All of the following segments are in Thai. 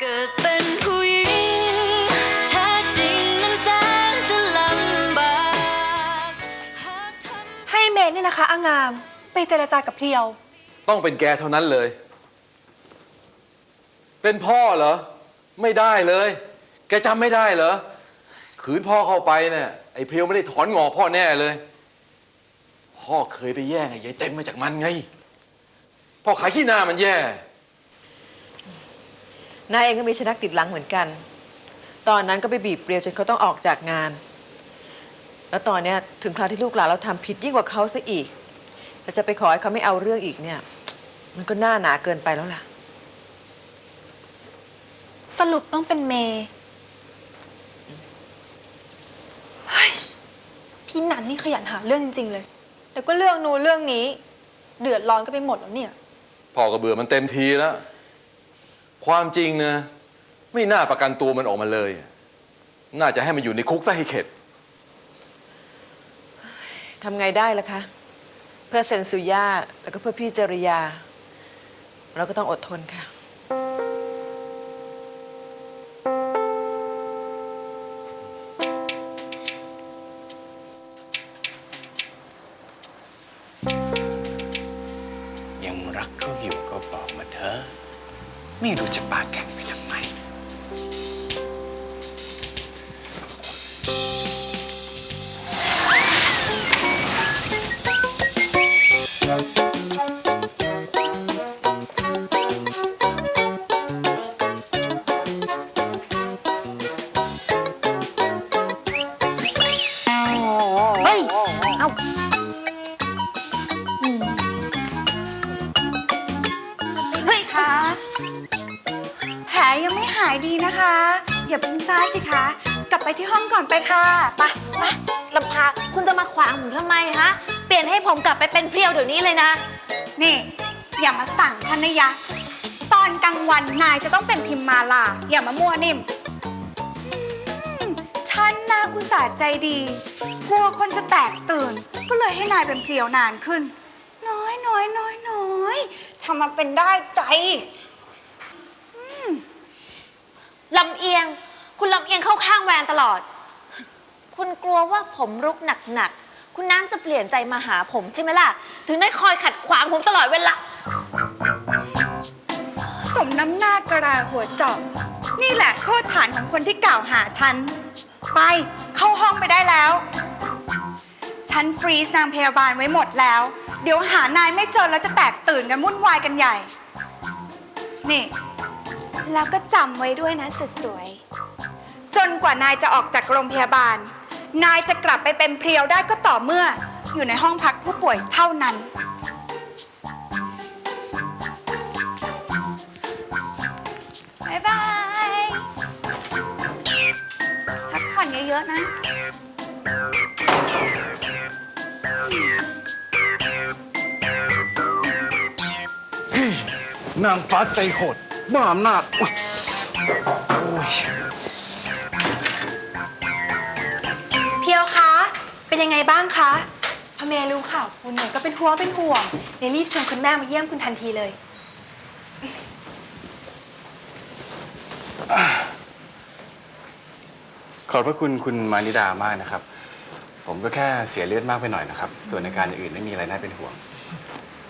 เกิดเป็นผู้หญิงแท้จริงนั้นแสนจะลำบากหากทำ ให้เมย์เนี่ยนะคะอางาม ไปเจรจากับเพรียว ต้องเป็นแกเท่านั้นเลย เป็นพ่อเหรอ ไม่ได้เลย แกจำไม่ได้เหรอ ขืนพ่อเข้าไปเนี่ยไอ้เพรียวไม่ได้ถอนงอกพ่อแน่เลย พ่อเคยไปแย่งไอ้ยายเต็มมาจากมันไง พ่อขายขี้หน้ามันแย่ นายเองก็มีชนักติดหลังเหมือนกัน ตอนนั้นก็ไปบีบเปรียวจนเขาต้องออกจากงาน แล้วตอนเนี้ยถึงคราวที่ลูกหลานเราทำผิดยิ่งกว่าเขาซะอีกแต่จะไปขอให้เขาไม่เอาเรื่องอีกเนี่ย มันก็น่าหนาเกินไปแล้วล่ะ สรุปต้องเป็นเมย์เฮ้ยพี่นันนี่ขยันหาเรื่องจริง ๆ เลย แล้วก็เรื่องนู้นเรื่องนี้ เดือดร้อนก็ไปหมดแล้วเนี่ย พ่อก็เบื่อมันเต็มทีแล้ว ความจริงนะไม่น่าประกันตัวมันออกมาเลย น่าจะให้มันอยู่ในคุกซะให้เข็ด ทำไงได้ล่ะคะ เพื่อเซนสุย่าแล้วก็เพื่อพี่จริยา เราก็ต้องอดทนค่ะ ไม่รู้ ยังไม่หายดีนะคะ อย่าเพิ่งซ่าสิคะ กลับไปที่ห้องก่อนไปค่ะไปไปลำพาคุณจะมาขวางผมทำไมฮะ เปลี่ยนให้ผมกลับไปเป็นเพรียวเดี๋ยวนี้เลยนะ นี่ อย่ามาสั่งฉันนะยะ ตอนกลางวันนายจะต้องเป็นพิมมาลา อย่ามามั่วนิ่มอืมฉันนะอุตส่าใจดี กลัวคนจะแตกตื่น ก็เลยให้นายเป็นเพียวนานขึ้น น้อยน้อยน้อยน้อยทำมาเป็นได้ใจ ลำเอียง คุณลำเอียงเข้าข้างแวนตลอด คุณกลัวว่าผมรุกหนักๆ คุณน้ำจะเปลี่ยนใจมาหาผมใช่ไหมล่ะ ถึงได้คอยขัดขวางผมตลอดเวลา สมน้ำหน้ากระดาหัวเจาะนี่แหละโทษฐานของคนที่กล่าวหาฉัน ไปเข้าห้องไปได้แล้ว ฉันฟรีซนางพยาบาลไว้หมดแล้ว เดี๋ยวหานายไม่เจอแล้วจะแตกตื่นกันวุ่นวายกันใหญ่ นี่ แล้วก็จำไว้ด้วยนะสุดสวย จนกว่านายจะออกจากโรงพยาบาล นายจะกลับไปเป็นเพรียวได้ก็ต่อเมื่อ อยู่ในห้องพักผู้ป่วยเท่านั้นบายบายพักผ่อนเยอะๆนะ นางฟ้าใจโหด บ้าอำนาจอุ๊ยโอ้ยเพียวคะ เป็นยังไงบ้างคะพอเมย์รู้ข่าวคุณเนี่ยก็เป็นห่วงเป็นห่วงเดี๋ยวรีบชวนคุณแม่มาเยี่ยมคุณทันทีเลย ขอบพระคุณคุณมานิดามากนะครับ ผมก็แค่เสียเลือดมากไปหน่อยนะครับ ส่วนในการอย่างอื่นไม่มีอะไรน่าเป็นห่วง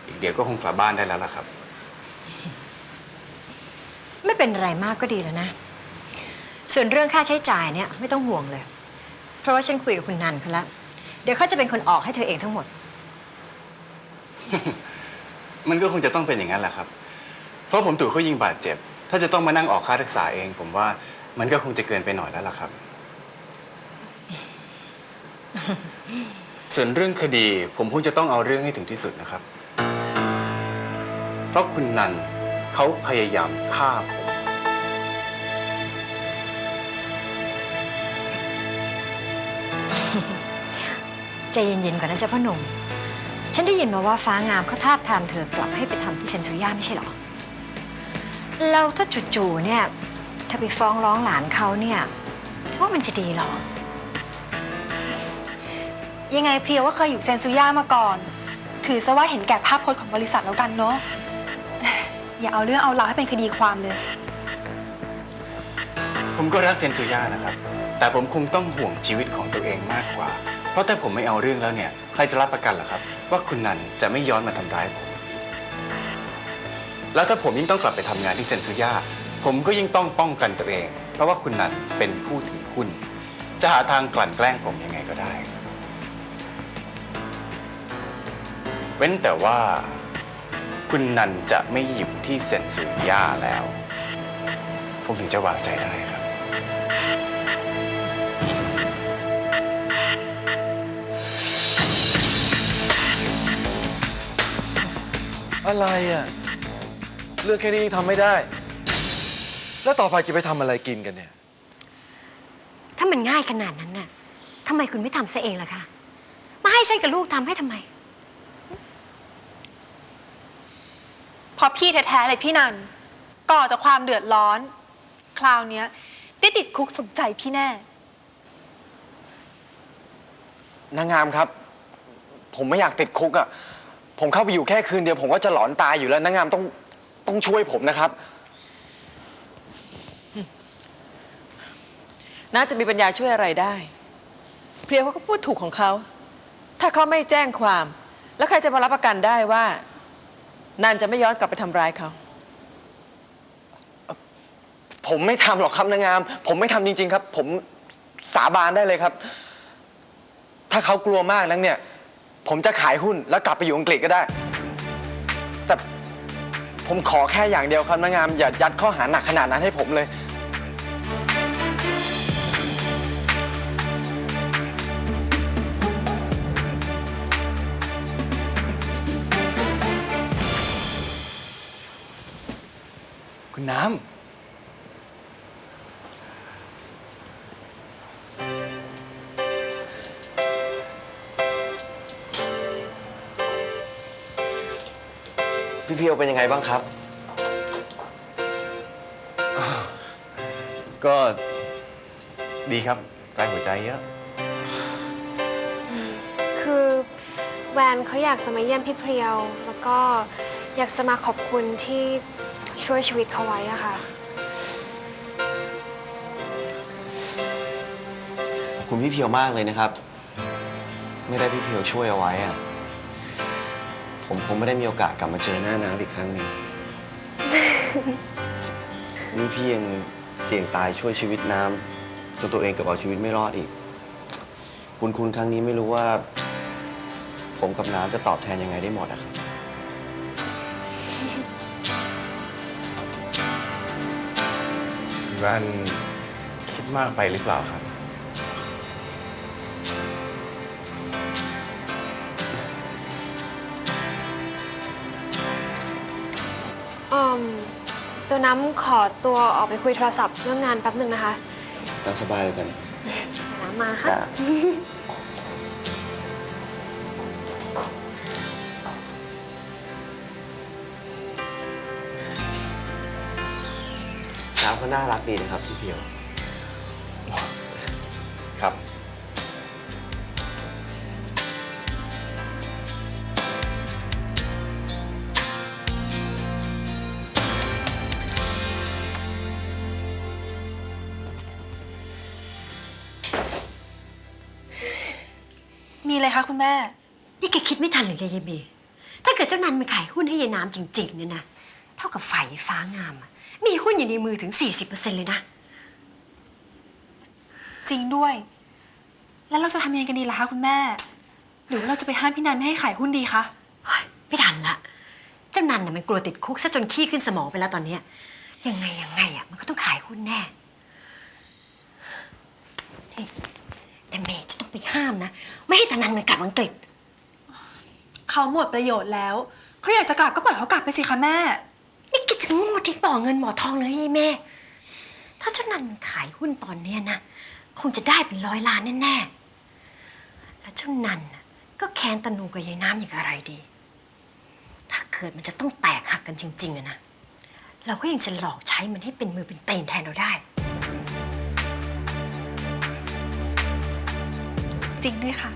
อีกเดี๋ยวก็คงกลับบ้านได้แล้วล่ะครับ ไม่เป็นไรมากก็ดีแล้วนะ ส่วนเรื่องค่าใช้จ่ายเนี่ยไม่ต้องห่วงเลย เพราะว่าฉันคุยกับคุณนันเขาแล้ว เดี๋ยวเขาจะเป็นคนออกให้เธอเองทั้งหมด มันก็คงจะต้องเป็นอย่างนั้นแหละครับ เพราะผมถูกเขายิงบาดเจ็บ ถ้าจะต้องมานั่งออกค่ารักษาเอง ผมว่ามันก็คงจะเกินไปหน่อยแล้วล่ะครับ ส่วนเรื่องคดีผมคงจะต้องเอาเรื่องให้ถึงที่สุดนะครับ เพราะคุณนัน เขาพยายามฆ่าผม ใจเย็นๆก่อนนะจ๊ะพ่อหนุ่ม ฉันได้ยินมาว่าฟ้างามเขาทาบทามเธอกลับให้ไปทำที่เซนซูย่าไม่ใช่เหรอแล้วถ้าจู่ๆเนี่ยถ้าไปฟ้องร้องหลานเขาเนี่ยเธอว่ามันจะดีเหรอ ยังไงเพรียวว่าเคยอยู่เซนซูย่ามาก่อน ถือซะว่าเห็นแก่ภาพพจน์ของบริษัทแล้วกันเนาะ อย่าเอาเรื่องเอาราวให้เป็นคดีความเลย ผมก็รักเซนซูย่านะครับ แต่ผมคงต้องห่วงชีวิตของตัวเองมากกว่า เพราะถ้าผมไม่เอาเรื่องแล้วเนี่ย ใครจะรับประกันล่ะครับ ว่าคุณนันจะไม่ย้อนมาทำร้ายผม แล้วถ้าผมยิ่งต้องกลับไปทำงานที่เซนซูย่าผมก็ยิ่งต้องป้องกันตัวเอง เพราะว่าคุณนันเป็นผู้ถือหุ้นจะหาทางกลั่นแกล้งผมยังไงก็ได้ เว้นแต่ว่า คุณนันจะไม่อยู่ที่เซนซูย่าแล้ว ผมถึงจะวางใจได้ครับ อะไรอะ เรื่องแค่นี้ยังทำไม่ได้ แล้วต่อไปจะไปทำอะไรกินกันเนี่ย ถ้ามันง่ายขนาดนั้นน่ะทำไมคุณไม่ทำซะเองล่ะคะ มาให้ฉันกับลูกทำให้ทำไม เพราะพี่แท้ๆเลยพี่นันก่อแต่ความเดือดร้อน คราวเนี้ย ได้ติดคุกสมใจพี่แน่ นางงามครับ ผมไม่อยากติดคุกอะ่ะ ผมเข้าไปอยู่แค่คืนเดียว ผมก็จะหลอนตายอยู่แล้วนางงามต้องต้องช่วยผมนะครับ น่าจะมีปัญญาช่วยอะไรได้ เพรียวเขาก็พูดถูกของเขา ถ้าเขาไม่แจ้งความ แล้วใครจะมารับประกันได้ว่า นันจะไม่ย้อนกลับไปทำร้ายเขา ผมไม่ทำหรอกครับนางงาม ผมไม่ทำจริง ๆ ครับ ผมสาบานได้เลยครับ ถ้าเขากลัวมากนักเนี่ย ผมจะขายหุ้นแล้วกลับไปอยู่อังกฤษก็ได้ แต่ผมขอแค่อย่างเดียวครับนางงาม อย่ายัดข้อหาหนักขนาดนั้นให้ผมเลย น้ำ พี่เพียวเป็นยังไงบ้างครับ ก็ดีครับใกล้หัวใจเยอะ คือแวนเขาอยากจะมาเยี่ยมพี่เพรียว แล้วก็อยากจะมาขอบคุณที่ ช่วยชีวิตเขาไว้อะค่ะ ขอบคุณพี่เพียวมากเลยนะครับ ไม่ได้พี่เพียวช่วยเอาไว้อะผมคงไม่ได้มีโอกาสกลับมาเจอหน้าน้ำอีกครั้งหนึ่ง นี่พี่ยังเสี่ยงตายช่วยชีวิตน้ำจนตัวเองเกับเอาชีวิตไม่รอดอีกคุณคุณครั้งนี้ไม่รู้ว่า ผมกับน้ำจะตอบแทนยังไงได้หมดอะครับ แว่นคิดมากไปหรือเปล่าครับ อืมตัวน้ำขอตัวออกไปคุยโทรศัพท์เรื่องงานแป๊บหนึ่งนะคะ ตามสบายเลยกันน้ำมาค่ะน้ำ น่ารักดีนะครับพี่เพียว ครับ มีอะไรคะคุณแม่ นี่แกคิดไม่ทันหรือไงยายเบถ้าเกิดเจ้านันมาขายหุ้นให้ยายน้ำจริงๆเนี่ยนะ เท่ากับฝ่ายฟ้างามอะ มีหุ้นอยู่ในมือถึง 40%เลยนะ จริงด้วย แล้วเราจะทำยังไงกันดีล่ะคะคุณแม่ หรือว่าเราจะไปห้ามพี่นันไม่ให้ขายหุ้นดีคะเฮ้ยไม่ทันละ เจ้านันน่ะมันกลัวติดคุกซะจนขี้ขึ้นสมองไปแล้วตอนเนี้ยยังไงยังไงอะมันก็ต้องขายหุ้นแน่นี่แต่เมย์จะต้องไปห้ามนะ ไม่ให้ตานันมันกลับอังกฤษเขาหมดประโยชน์แล้วเขาอยากจะกลับก็ปล่อยเขากลับไปสิคะแม่ นี่กิจะโง่ทิ้งบ่อเงินหมอทองเลยไอ้แม่ ถ้าเจ้านันมันขายหุ้นตอนเนี้ยนะ คงจะได้เป็นร้อยล้านแน่ๆ แล้วเจ้านันน่ะก็แค้นตะนูกับยายน้ำอย่างอะไรดี ถ้าเกิดมันจะต้องแตกหักกันจริงๆอะนะ เราก็ยังจะหลอกใช้มันให้เป็นมือเป็นเตนแทนเราได้ จริงด้วยค่ะ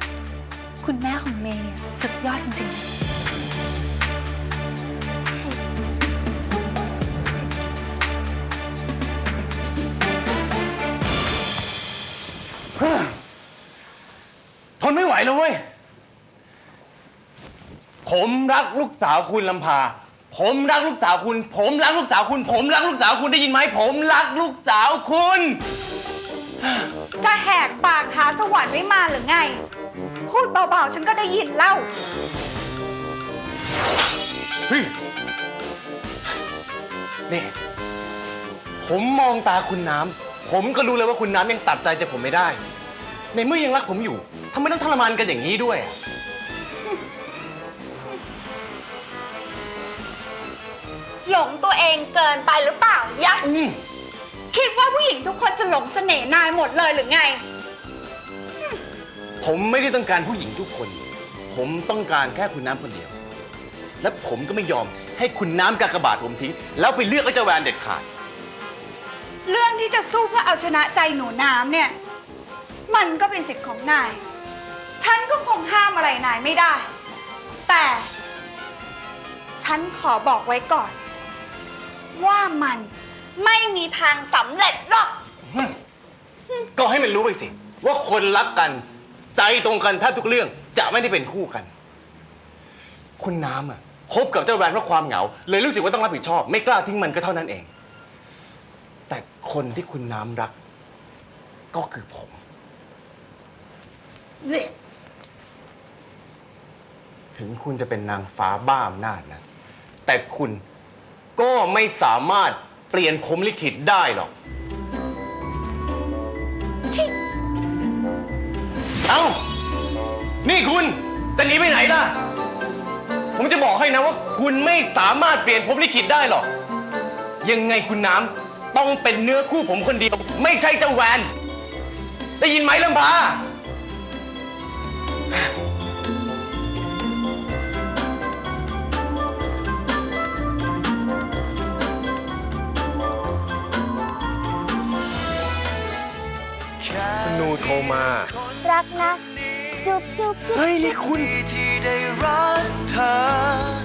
คุณแม่ของเมย์เนี่ยสุดยอดจริงๆ แล้วเว้ย ผมรักลูกสาวคุณลำพา ผมรักลูกสาวคุณ ผมรักลูกสาวคุณ ผมรักลูกสาวคุณได้ยินไหม ผมรักลูกสาวคุณ จะแหกปากหาสวรรค์ไม่มาหรือไง พูดเบาๆ ฉันก็ได้ยินเล่า เฮ้ย นี่ ผมมองตาคุณน้ำ ผมก็รู้เลยว่าคุณน้ำยังตัดใจจากผมไม่ได้ ในเมื่อยังรักผมอยู่ ทำไมต้องทรมานกันอย่างนี้ด้วยอะหลงตัวเองเกินไปหรือเปล่ายะ อืมคิดว่าผู้หญิงทุกคนจะหลงเสน่ห์นายหมดเลยหรือไง ผมไม่ได้ต้องการผู้หญิงทุกคน ผมต้องการแค่คุณน้ำคนเดียว และผมก็ไม่ยอมให้คุณน้ำกากบาทผมทิ้ง แล้วไปเลือกไอ้เจ้าแวนเด็ดขาด เรื่องที่จะสู้เพื่อเอาชนะใจหนูน้ำเนี่ย มันก็เป็นสิทธิ์ของนายฉันก็ค งห้ามอะไรนายไม่ได้ แต่ ฉันขอบอกไว้ก่อน ว่ามันไม่มีทางสำเร็จหรอก ก็ให้มันรู้ไปสิ ว่าคนรักกัน ใจตรงกันแทบทุกเรื่องจะไม่ได้เป็นคู่กัน คุณน้ำอะคบกับเจ้าแวนเพราะความเหงา เลยรู้สึกว่าต้องรับผิดชอบ ไม่กล้าทิ้งมันก็เท่านั้นเอง แต่คนที่คุณน้ำรัก ก็คือผม ถึงคุณจะเป็นนางฟ้าบ้าอำนาจนะ แต่คุณก็ไม่สามารถเปลี่ยนผมลิขิตได้หรอกเอ้า นี่คุณจะหนีไปไหนล่ะ ผมจะบอกให้นะว่าคุณไม่สามารถเปลี่ยนผมลิขิตได้หรอก ยังไงคุณน้ำต้องเป็นเนื้อคู่ผมคนเดียว ไม่ใช่เจ้าแวน ได้ยินไหมลำพา นูโทรมา รักนะ จุ๊บจุ๊บจุ๊บ เฮ้ย นี่คุณที่ได้รักเธอ